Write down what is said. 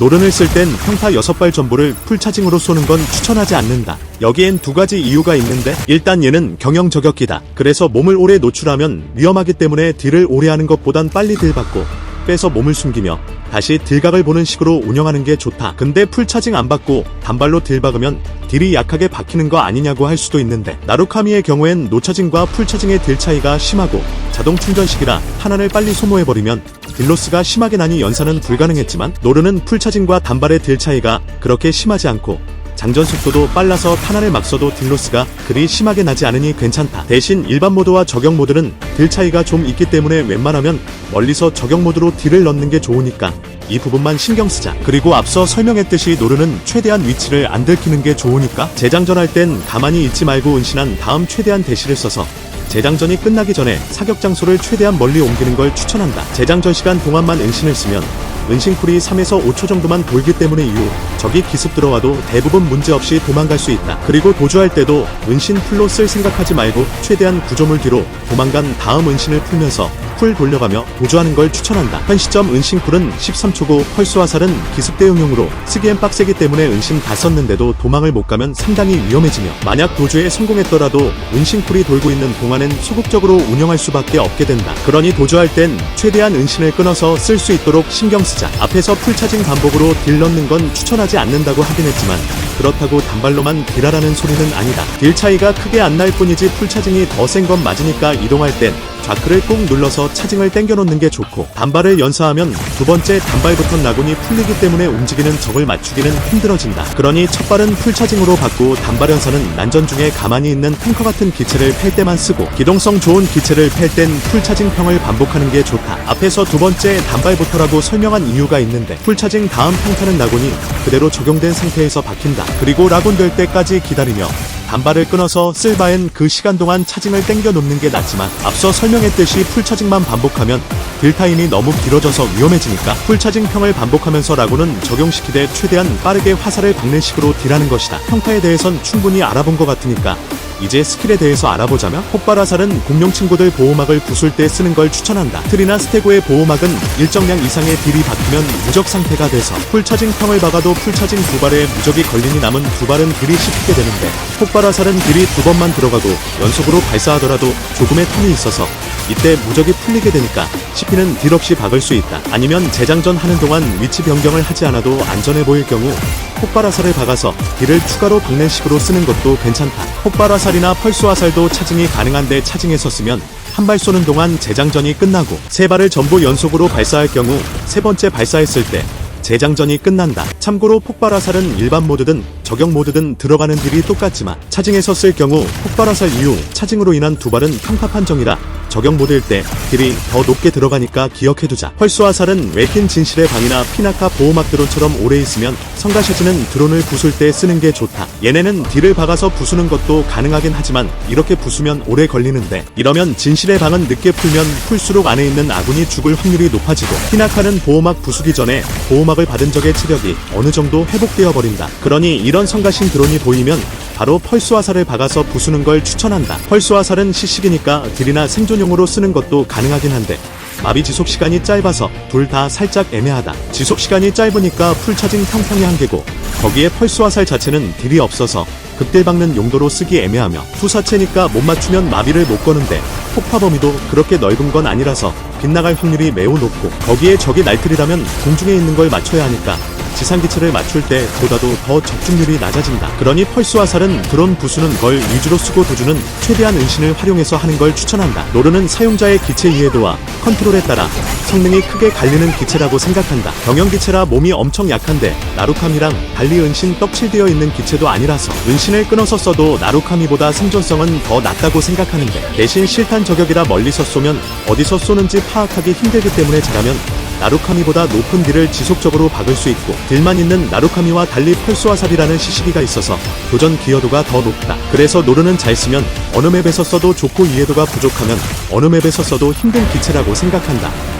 노른을 쓸 땐 평타 6발 전부를 풀차징으로 쏘는 건 추천하지 않는다. 여기엔 두 가지 이유가 있는데 일단 얘는 경영 저격기다. 그래서 몸을 오래 노출하면 위험하기 때문에 딜을 오래 하는 것보단 빨리 딜 받고 빼서 몸을 숨기며 다시 딜각을 보는 식으로 운영하는 게 좋다. 근데 풀차징 안 받고 단발로 딜 박으면 딜이 약하게 박히는 거 아니냐고 할 수도 있는데 나루카미의 경우엔 노차징과 풀차징의 딜 차이가 심하고 자동 충전식이라 탄환을 빨리 소모해버리면 딜로스가 심하게 나니 연산은 불가능했지만 노르는 풀차징과 단발의 딜 차이가 그렇게 심하지 않고 장전 속도도 빨라서 탄환을 막 써도 딜로스가 그리 심하게 나지 않으니 괜찮다. 대신 일반 모드와 저격 모드는 딜 차이가 좀 있기 때문에 웬만하면 멀리서 저격 모드로 딜을 넣는 게 좋으니까 이 부분만 신경 쓰자. 그리고 앞서 설명했듯이 노르는 최대한 위치를 안 들키는 게 좋으니까 재장전할 땐 가만히 있지 말고 은신한 다음 최대한 대시를 써서 재장전이 끝나기 전에 사격 장소를 최대한 멀리 옮기는 걸 추천한다. 재장전 시간 동안만 은신을 쓰면 은신쿨이 3에서 5초 정도만 돌기 때문에 이후 적이 기습 들어와도 대부분 문제없이 도망갈 수 있다. 그리고 도주할 때도 은신 쓸 생각하지 말고 최대한 구조물 뒤로 도망간 다음 은신을 풀면서 풀 돌려가며 도주하는 걸 추천한다. 현 시점 은신 쿨은 13초고 펄스 화살은 기습 대응용으로 쓰기엔 빡세기 때문에 은신 다 썼는데도 도망을 못 가면 상당히 위험해지며 만약 도주에 성공했더라도 은신 쿨이 돌고 있는 동안엔 소극적으로 운영할 수밖에 없게 된다. 그러니 도주할 땐 최대한 은신을 끊어서 쓸 수 있도록 신경 쓰자. 앞에서 풀 차징 반복으로 딜 넣는 건 추천하지 않는다고 하긴 했지만 그렇다고 단발로만 딜하라는 소리는 아니다. 딜 차이가 크게 안 날 뿐이지 풀 차징이 더 센 건 맞으니까 이동할 땐 좌클을 꾹 눌러서 차징을 당겨놓는 게 좋고 단발을 연사하면 두 번째 단발부터 나군이 풀리기 때문에 움직이는 적을 맞추기는 힘들어진다. 그러니 첫 발은 풀 차징으로 받고 단발 연사는 난전 중에 가만히 있는 탱커 같은 기체를 팰 때만 쓰고 기동성 좋은 기체를 팰 땐 풀 차징 평을 반복하는 게 좋다. 앞에서 두 번째 단발부터라고 설명한 이유가 있는데 풀 차징 다음 평타는 나군이 그대로 적용된 상태에서 박힌다. 그리고 라군 될 때까지 기다리며 단발을 끊어서 쓸 바엔 그 시간 동안 차징을 땡겨 놓는 게 낫지만 앞서 설명했듯이 풀차징만 반복하면 딜타임이 너무 길어져서 위험해지니까 풀차징 평을 반복하면서 라고는 적용시키되 최대한 빠르게 화살을 박는 식으로 딜하는 것이다. 평타에 대해선 충분히 알아본 것 같으니까 이제 스킬에 대해서 알아보자면 폭발화살은 공룡 친구들 보호막을 부술 때 쓰는 걸 추천한다. 트리나 스테고의 보호막은 일정량 이상의 딜이 박히면 무적 상태가 돼서 풀차징 평을 박아도 풀차징 두 발에 무적이 걸리니 남은 두 발은 딜이 씹히게 되는데 폭발화살은 딜이 두 번만 들어가고 연속으로 발사하더라도 조금의 텀이 있어서 이때 무적이 풀리게 되니까 씹히는 딜 없이 박을 수 있다. 아니면 재장전 하는 동안 위치 변경을 하지 않아도 안전해 보일 경우 폭발화살을 박아서 딜을 추가로 박는 식으로 쓰는 것도 괜찮다. 폭발화살이나 펄스화살도 차징이 가능한데 차징에서 쓰면 한 발 쏘는 동안 재장전이 끝나고 세 발을 전부 연속으로 발사할 경우 세 번째 발사했을 때 재장전이 끝난다. 참고로 폭발화살은 일반 모드든 저격 모드든 들어가는 딜이 똑같지만 차징에서 쓸 경우 폭발화살 이후 차징으로 인한 두 발은 평타 판정이라 저격 모드일 때 딜이 더 높게 들어가니까 기억해두자. 펄스화살은 외킨 진실의 방이나 피나카 보호막 드론처럼 오래 있으면 성가셔지는 드론을 부술 때 쓰는 게 좋다. 얘네는 딜을 박아서 부수는 것도 가능하긴 하지만 이렇게 부수면 오래 걸리는데 이러면 진실의 방은 늦게 풀면 풀수록 안에 있는 아군이 죽을 확률이 높아지고 피나카는 보호막 부수기 전에 보호막을 받은 적의 체력이 어느 정도 회복되어 버린다. 그러니 이런 성가신 드론이 보이면 바로 펄스 화살을 박아서 부수는 걸 추천한다. 펄스 화살은 시식이니까 딜이나 생존용으로 쓰는 것도 가능하긴 한데 마비 지속 시간이 짧아서 둘 다 살짝 애매하다. 지속 시간이 짧으니까 풀차징 평평이 한계고 거기에 펄스 화살 자체는 딜이 없어서 극딜 박는 용도로 쓰기 애매하며 투사체니까 못 맞추면 마비를 못 거는데 폭파 범위도 그렇게 넓은 건 아니라서 빗나갈 확률이 매우 높고 거기에 적이 날틀이라면 공중에 있는 걸 맞춰야 하니까 지상기체를 맞출 때 보다도 더 적중률이 낮아진다. 그러니 펄스 화살은 드론 부수는 걸 위주로 쓰고 도주는 최대한 은신을 활용해서 하는 걸 추천한다. 노르는 사용자의 기체 이해도와 컨트롤에 따라 성능이 크게 갈리는 기체라고 생각한다. 경영 기체라 몸이 엄청 약한데 나루카미랑 달리 은신 떡칠되어 있는 기체도 아니라서 은신을 끊어서 써도 나루카미보다 생존성은 더 낮다고 생각하는데 대신 실탄 저격이라 멀리서 쏘면 어디서 쏘는지 파악하기 힘들기 때문에 잘하면 나루카미보다 높은 딜을 지속적으로 박을 수 있고 딜만 있는 나루카미와 달리 펄스화살이라는 시시기가 있어서 도전 기여도가 더 높다. 그래서 노르는 잘 쓰면 어느 맵에서 써도 좋고 이해도가 부족하면 어느 맵에서 써도 힘든 기체라고 생각한다.